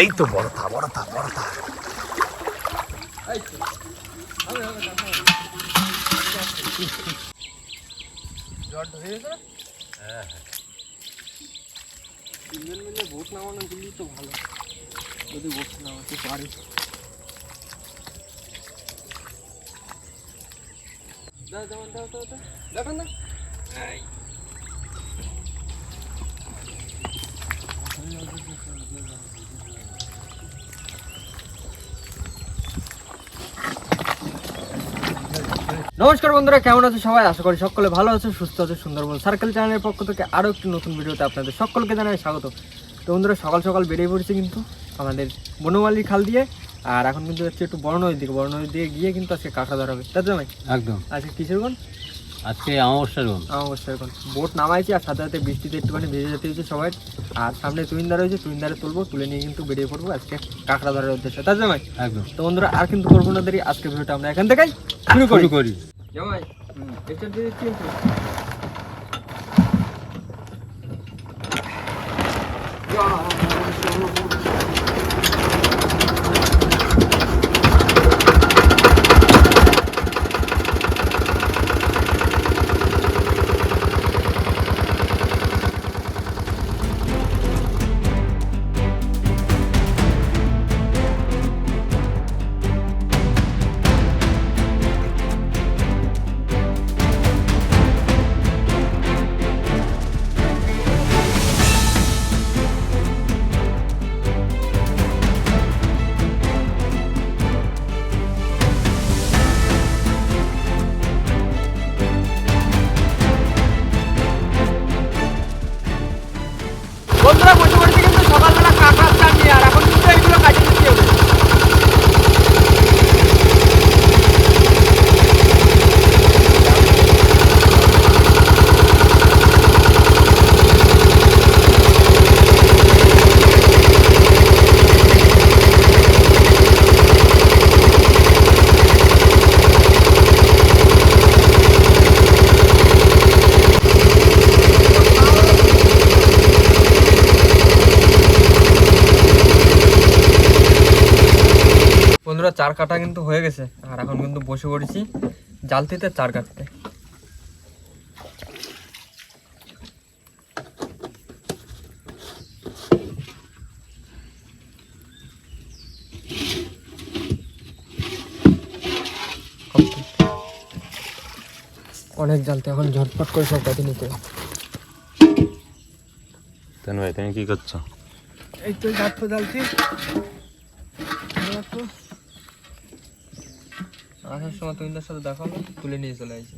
এই তো বড় থা বড় থা জ্বর ধরে গেছে না তিনজন মিলে ভোট তো ভালো যদি ভোট নামাতে পারি না নমস্কার বন্ধুরা কেমন আছে সবাই? আশা করি সকলে ভালো আছে সুস্থ আছে সুন্দরবন সার্কেল চ্যানেলের পক্ষ থেকে আরও একটি নতুন ভিডিওতে আপনাদের সকলকে জানাই স্বাগত। তো বন্ধুরা সকাল সকাল বেরিয়ে পড়েছে কিন্তু আমাদের বনমালির খাল দিয়ে আর এখন কিন্তু যাচ্ছে একটু বড় নদীর দিকে। বড় নদীর দিকে গিয়ে কিন্তু আজকে কাঁকড়া ধরা হবে। তাই তো একদম। আজকে কিসের কোন আজকে অমাবস্যার গন অবশ্যই এখন বোট নামাইছি আর সাথে সাথে বৃষ্টিতে একটুখানি ভেজে যেতে হয়েছে সবাই। আর সামনে টুইন্দার রয়েছে টুইন্দারে তুলবো তুলে নিয়ে কিন্তু বেরিয়ে পড়ব আজকে কাঁকড়া ধরার উদ্দেশ্যে। তাই ভাই একদম। তো বন্ধুরা আর কিন্তু করব না দেরি আজকে ভিডিওটা আমরা এখান থেকেই শুরু করি। শুরু করি। জামাই এটা দিয়ে দিচ্ছি বন্ধুরা, বসে বসে কিন্তু সকালবেলা কাঁকড়ার চাল নিয়ে আর এখন কিন্তু এইগুলো কাটিয়ে দিতে হবে বন্ধুরা চার কাটা কিন্তু হয়ে গেছে। আর এখন কিন্তু বসে পড়েছি জালতিতে চার কাটতে। অনেক জালতে এখন ঝটপট করে সব কাটে নিতে। হবে। তেন ভাই তুমি কি করছ? এই তো যাচ্ছ জালতি। আসার সময় তুমিদের সাথে দেখা তুলে নিয়ে চলে আসি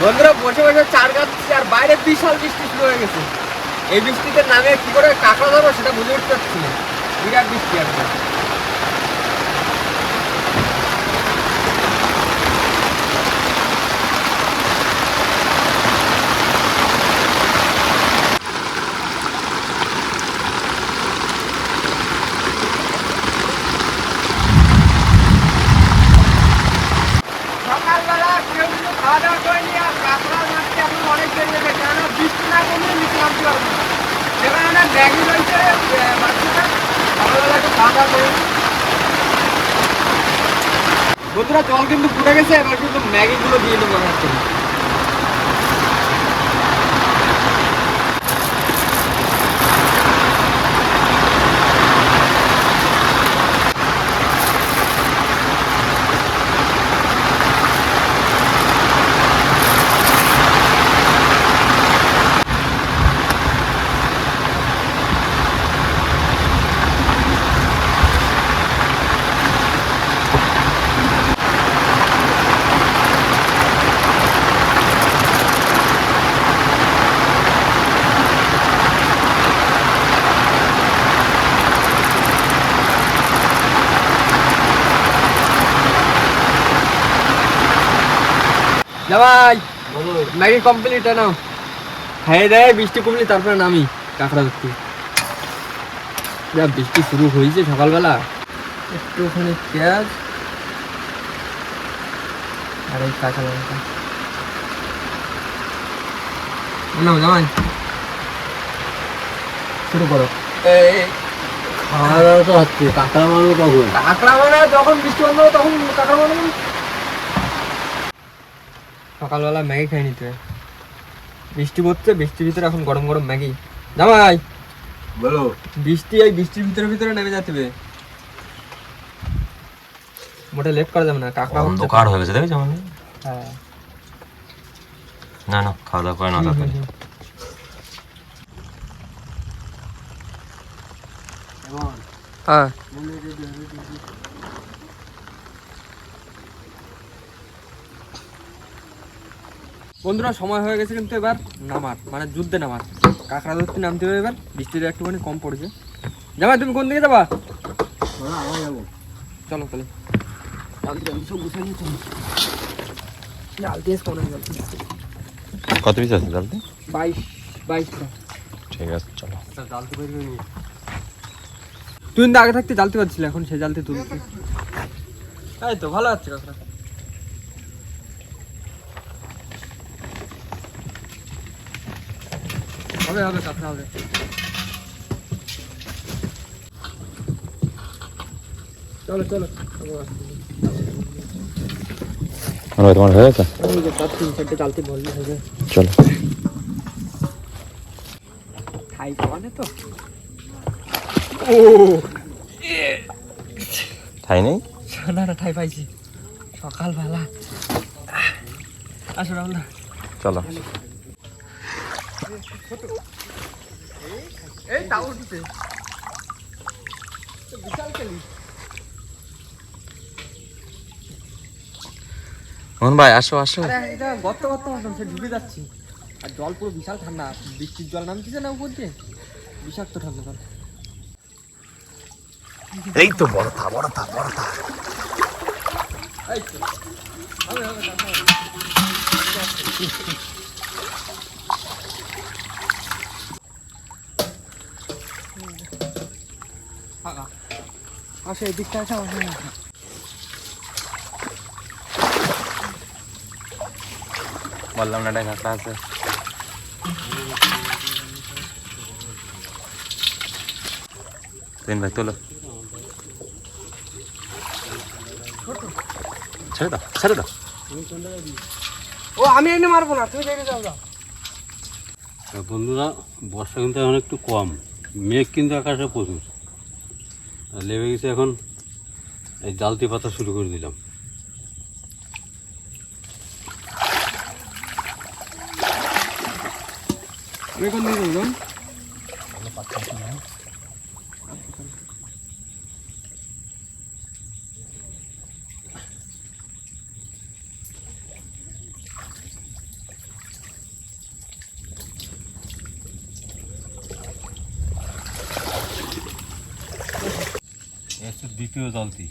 বন্ধুরা, বসে বসে চার গাছ আর বাইরে বিশাল বৃষ্টি শুরু হয়ে গেছে। এই বৃষ্টিতে নামে কি করে কাঁকড়া ধরো সেটা বুঝে উঠতে পারছি বিরাট বৃষ্টি একদম সকালবেলা কেউ কিন্তু খাওয়া দাওয়া করেনি আর কাঁকড়া মারতে এখন অনেক দেরি হয়ে গেছে কেননা রয়েছে করে। বন্ধুরা জল কিন্তু ফুটে গেছে এবার কিন্তু ম্যাগিগুলো দিয়ে দেবো ভাই ম্যাগি কমপ্লিট নাও। খাইয়ে দেয় বৃষ্টি কমলি তারপরে নামি কাঁকড়া ধরতে। যা বৃষ্টি শুরু হয়েছে সকালবেলা। একটুখানি পেঁয়াজ আর এই কাঁচা লঙ্কা। নাও জামাই। শুরু করো। খাওয়া দাওয়া তো হচ্ছে কাঁকড়া মারবো কখন? কাঁকড়া মানে যখন বৃষ্টি বন্ধ তখন কাঁকড়া মানে সকালবেলা ম্যাগি খাই নিতে বৃষ্টি পড়ছে বৃষ্টির ভিতরে এখন গরম গরম ম্যাগি। জামাই! বলো। বৃষ্টি এই বৃষ্টির ভিতরে ভিতরে নেমে হবে মোটে লেট করা যাবে না তো। অন্ধকার হয়ে গেছে দেখেছ মানে? হ্যাঁ। না না খাওয়া দাওয়া করে না তাড়াতাড়ি। হুম। হ্যাঁ। বন্ধুরা সময় হয়ে গেছে কিন্তু এবার নামার মানে যুদ্ধে নামার। কাঁকড়া ধরতে নামতে হবে এবার বৃষ্টিটা একটুখানি কম পড়েছে। জামাই তুমি কোন দিকে যাবা? চলো তাহলে কত পিস আছে জালতে বাইশ বাইশটা ঠিক আছে চলো। জালতে তুই কিন্তু আগে থাকতে জালতে পারছিলি এখন সে জালতে তুলছি তাই তো ভালো আছে কাঁকড়া। হবে হবে কাঁকড়া হবে। চলো চলো। আমার তোমার হয়ে গেছে? চলো। খাই তো? ও! নেই? ঠাই পাইছি। সকালবেলা। আসো রাহুল চলো। এই তাও উঠছে। বিশাল খেলি। মোহন ভাই আসো আসো। এটা গর্ত গর্ত মতন সে ডুবে যাচ্ছি। আর জল পুরো বিশাল ঠান্ডা। বৃষ্টির জল নামতেছে না উপর দিয়ে? বিষাক্ত ঠান্ডা জল। এই তো বড় থা বড় থা বড় থা এই তো হবে হবে কাঁকড়া হবে। ফাঁকা আসো এই দিকটা আসো আসো আসো। বললাম না এটা কাঁকড়া আছে। তিন ভাই তোলো। ছেড়ে দাও ছেড়ে দাও। ও আমি এনে মারবো না তুমি দেখে যাও না তা বন্ধুরা বর্ষা কিন্তু এখন একটু কম। মেঘ কিন্তু আকাশে প্রচুর। লেবে গেছে এখন এই জালতি পাতা শুরু করে দিলাম। আমি দ্বিতীয় জালতি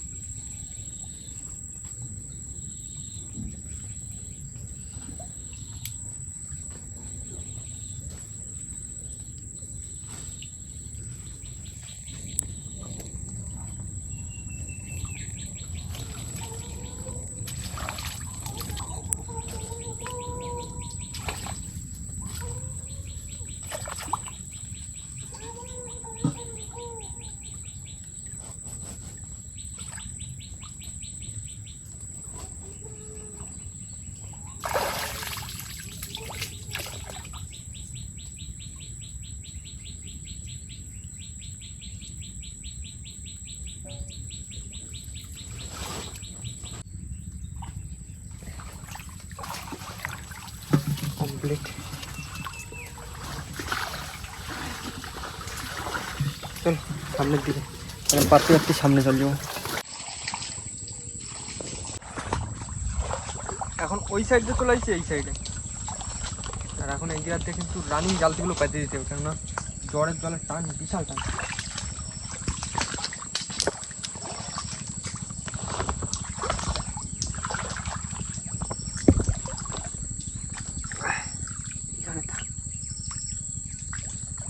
কমপ্লিট চল, সামনের দিকে। এরকম পারতে পারতে সামনে চল যাব এখন ওই সাইড চলে আসছে, এই সাইডে আর এখন এই দিকে কিন্তু রানিং জালতিগুলো পাইতে দিতে হবে, কেননা জ্বরের জলের টান বিশাল টান।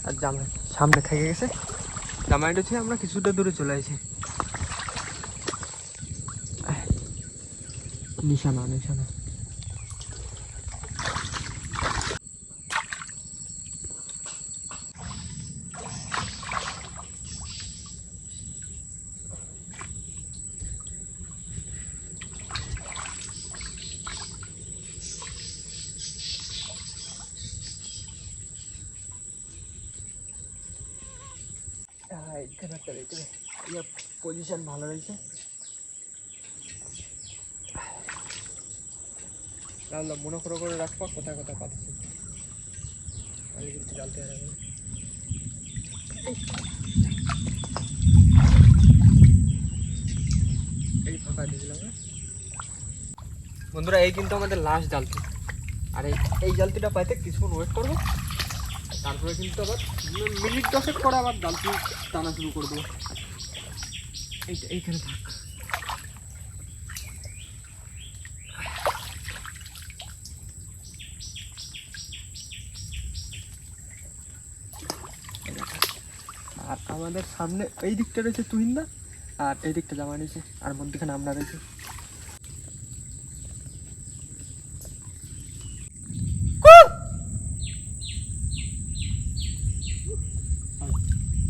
আর জামাই সামনে থেকে গেছে। জামাইটা হচ্ছে আমরা কিছুটা দূরে চলে আসি নিশানা নিশানা হ্যাঁ এখানে একটা রেখে দে পজিশন ভালো রয়েছে রাখলাম মনে করে করে রাখব কোথায় কোথায় পাচ্ছি। হারাবে এই ফাঁকা দিয়ে দিলাম হ্যাঁ? বন্ধুরা, এই কিন্তু আমাদের লাস্ট জালতি। আর এই এই জালতিটা পাইতে কিছুক্ষণ ওয়েট করব। তারপরে কিন্তু আবার মিনিট দশেক পরে আবার জালতি টানা শুরু করে দেবো এইটা আর আমাদের সামনে এই দিকটা রয়েছে তুহিন্দা আর এই দিকটা জামা রয়েছে, আর মধ্যখানে আমরা রয়েছে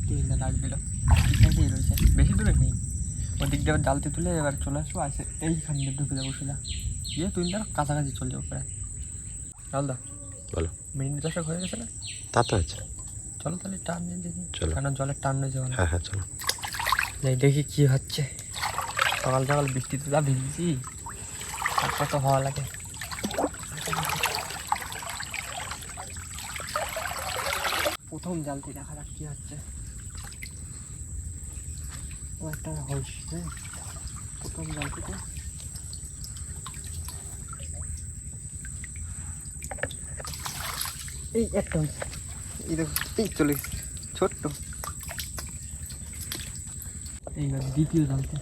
তুহিন্দা ডাক দিল এখানেই রয়েছে বেশি দূরে নেই আবার জালতি তুলে এবার চলে আসব আসে এইখান দিয়ে ঢুকে যাব সোজা। গিয়ে তুহিন্দার কাছাকাছি চলে যাব প্রায়। ডালদা বলো। মিনিট দশক হয়ে গেছে না? তা তো আছে। চলো তাহলে টান নিয়ে দেখি। চলো। কেন জলের টান রয়েছে অনেক হ্যাঁ হ্যাঁ চলো। যাই দেখি কি হচ্ছে। সকাল সকাল বৃষ্টিতে যা ভিজছি আর কত হওয়া লাগে। প্রথম জালতি দেখা যাক কি হচ্ছে। ও একটা হচ্ছে প্রথম গল্পটা এই একটা এই দেখো এই চলে গেছে ছোট্ট। এইবার দ্বিতীয় জালতি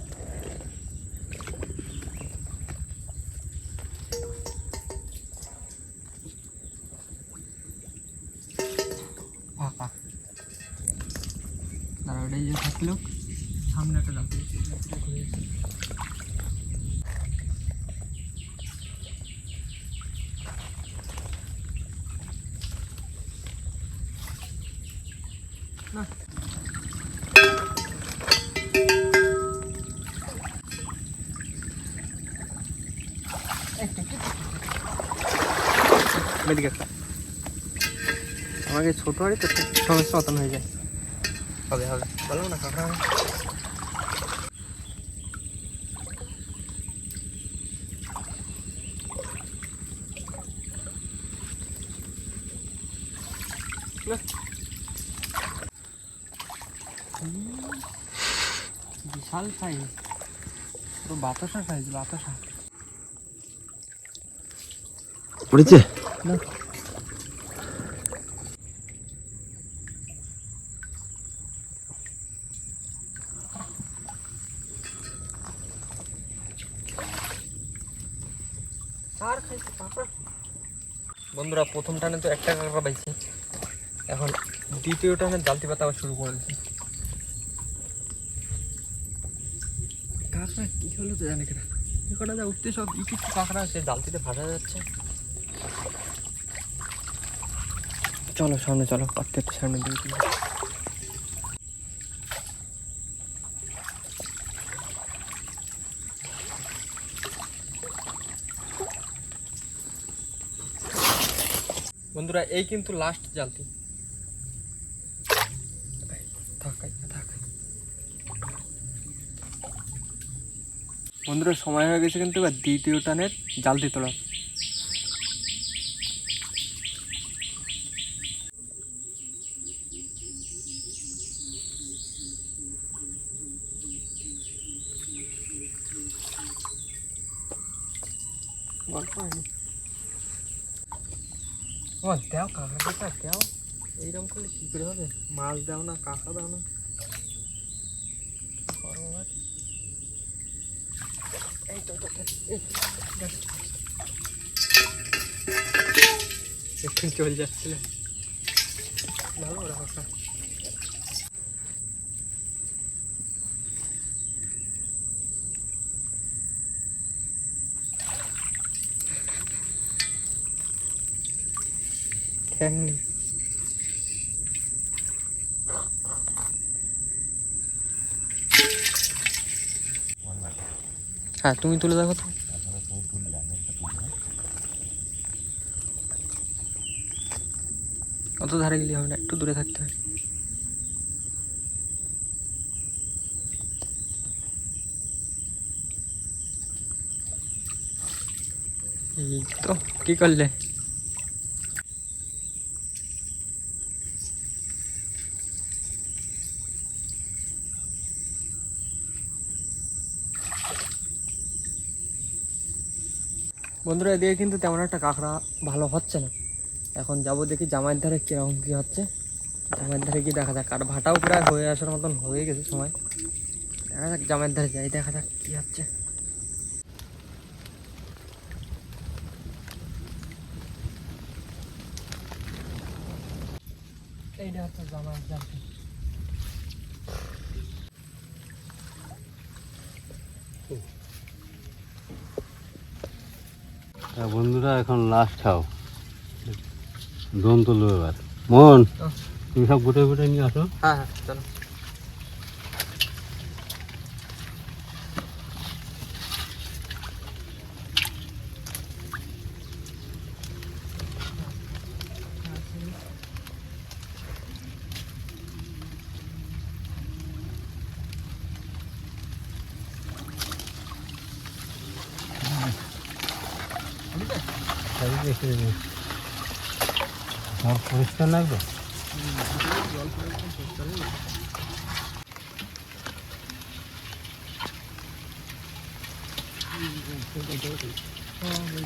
এদিকে একটা। আমাকে ছোট হাড়ি তো সমস্যা মতন হয়ে যায়। হবে হবে। বলো না কাকা বিশাল সাইজ পুরো বাতাসা সাইজ বাতাসা। পড়েছে? না? বন্ধুরা প্রথম টানে তো একটা কাঁকড়া পাইছি। এখন দ্বিতীয় টানে জালতি পাতা আবার শুরু করে দিচ্ছি কাঁকড়া কি হলো তো জানি কিনা কটা যা উঠতে সব ইটি কাঁকড়া সে জালতিতে ফাটা যাচ্ছে। চলো সামনে চলো প্রত্যেকটা সামনে দিয়ে দিই। বন্ধুরা এই কিন্তু লাস্ট থাক বন্ধুরা সময় হয়ে গেছে কিন্তু এবার দ্বিতীয় টানের জালতি তোলা গল্প হয়নি ও দেও কাঁকড়া কেটা দেও এইরকম করলে কী করে হবে মাছ দাও না কাঁকড়া দাও না কি করব এবার? এই তো তো, তো, এই, ব্যাস। একটু চলে যাচ্ছিল ফ্যাংলি হ্যাঁ তুমি তুলে দেখো তো। অত ধারে গেলে হবে না, একটু দূরে থাকতে হবে। এই তো, কী করলে? বন্ধুরা, এদিকে কিন্তু তেমন একটা কাঁকড়া ভালো হচ্ছে না। এখন যাব দেখি জামাইয়ের ধারে কীরকম কী হচ্ছে। জামাইয়ের ধারে গিয়ে দেখা যাক, আর ভাটাও প্রায় হয়ে আসার মতন হয়ে গেছে সময়। দেখা যাক, জামাইয়ের ধারে যাই, দেখা যাক কী হচ্ছে এইটা হচ্ছে জামাইয়ের জাল তা বন্ধুরা এখন লাস্ট খাও। দোন তুলবো এবার। মন তুমি সব গুটে গুটে নিয়ে আসো। হ্যাঁ হ্যাঁ চলো। সব পরিষ্কার লাগবে মন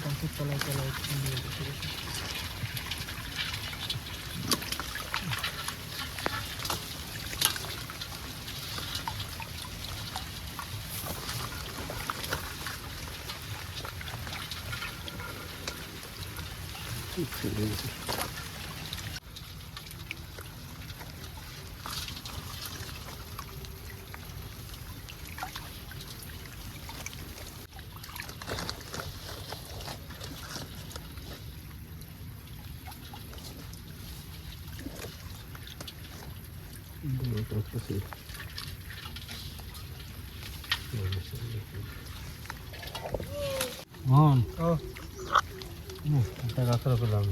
একটা পেলাম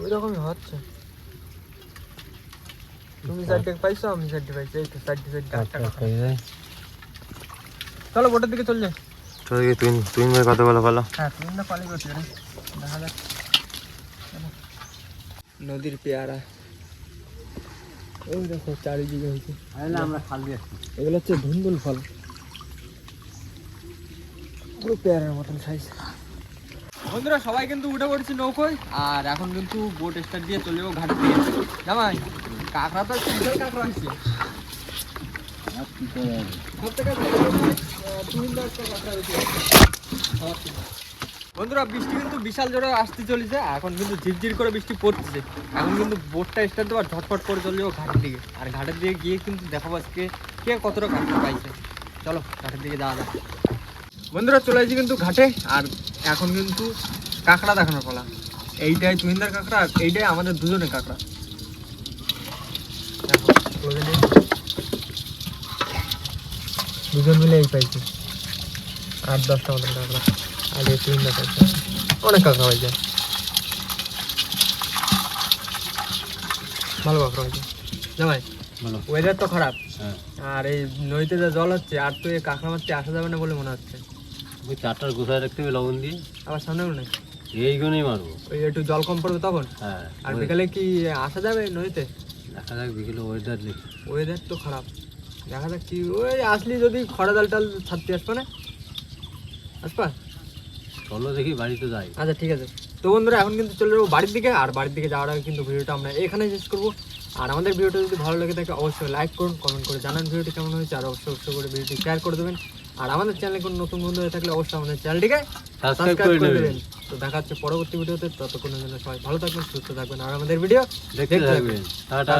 ওই রকমই হচ্ছে। তুমি সাইডে পাইছো আমি সাইডে পাইছি এই তো সাইডে সাইডে যায় চলো বোটের দিকে চল যাই। তো দেখি তুই তুই ভাই কত বলো বলো। হ্যাঁ না পালি দেখা যাক। নদীর পেয়ারা। ওই দেখো চারিদিকে হয়েছে। আমরা খালি আসছি। এগুলো হচ্ছে ধুন্দুল ফল। বন্ধুরা, সবাই কিন্তু উঠে পড়ছি নৌকোয়, আর এখন কিন্তু বোট স্টার্ট দিয়ে চলে যাব ঘাটের দিকে জামাই, কাঁকড়া তো। বন্ধুরা, বৃষ্টি কিন্তু বিশাল জোরে আসতে চলেছে, এখন কিন্তু ঝিরঝির করে বৃষ্টি পড়তেছে। এখন কিন্তু বোটটা স্টার্ট দেওয়ার ঝটফট করে চলে যাব ঘাটের দিকে। আর ঘাটের দিকে গিয়ে কিন্তু দেখাবো আজকে কে কতটা কাঁকড়া পাইছে। চলো, ঘাটের দিকে যাওয়া যাক। বন্ধুরা চলে আসছি কিন্তু ঘাটে আর এখন কিন্তু কাঁকড়া দেখানোর পালা। এইটাই তুহিনদার কাঁকড়া আর এইটাই আমাদের দুজনের কাঁকড়া। দুজন মিলে এই পাইছি। আট দশটা মতন কাঁকড়া। আর এই তুহিনদার পাইছে। অনেক কাঁকড়া পাইছে। ভালো কাঁকড়া পাইছে। জামাই বলো ওয়েদার তো খারাপ। হ্যাঁ। আর এই নদীতে যা জল হচ্ছে আর তো এই কাঁকড়া মারতে আসা যাবে না বলে মনে হচ্ছে। ওই চারটার গোসায় রাখতে হবে লবণ দিয়ে। আবার সামনেও নেই? এইগুলোই মারবো। ওই একটু জল কম পড়বে তখন? হ্যাঁ আর বিকালে কি আসা যাবে নদীতে? দেখা যাক বিকেলে ওয়েদার দেখি। ওয়েদার তো খারাপ। দেখা যাক কি ওই আসলি যদি খরা জাল টাল ছাড়তে আসবে না? আসবা? চলো দেখি বাড়িতে যাই। আচ্ছা ঠিক আছে। তো বন্ধুরা এখন কিন্তু চলে যাব বাড়ির দিকে আর বাড়ির দিকে যাওয়ার আগে কিন্তু ভিডিওটা আমরা এখানে শেষ করব। আর আমাদের ভিডিওটা যদি ভালো লাগে থাকে অবশ্যই লাইক করুন কমেন্ট করে জানান ভিডিওটি কেমন হয়েছে আর অবশ্যই অবশ্যই করে ভিডিওটি শেয়ার করে দেবেন। আর আমাদের চ্যানেলে কোনো নতুন বন্ধু হয়ে থাকলে অবশ্যই আমাদের চ্যানেলটিকে সাবস্ক্রাইব করে নেবেন। তো দেখা হচ্ছে পরবর্তী ভিডিওতে ততক্ষণের জন্য সবাই ভালো থাকবেন সুস্থ থাকবেন। আর আমাদের ভিডিও দেখতে থাকবেন। টাটা।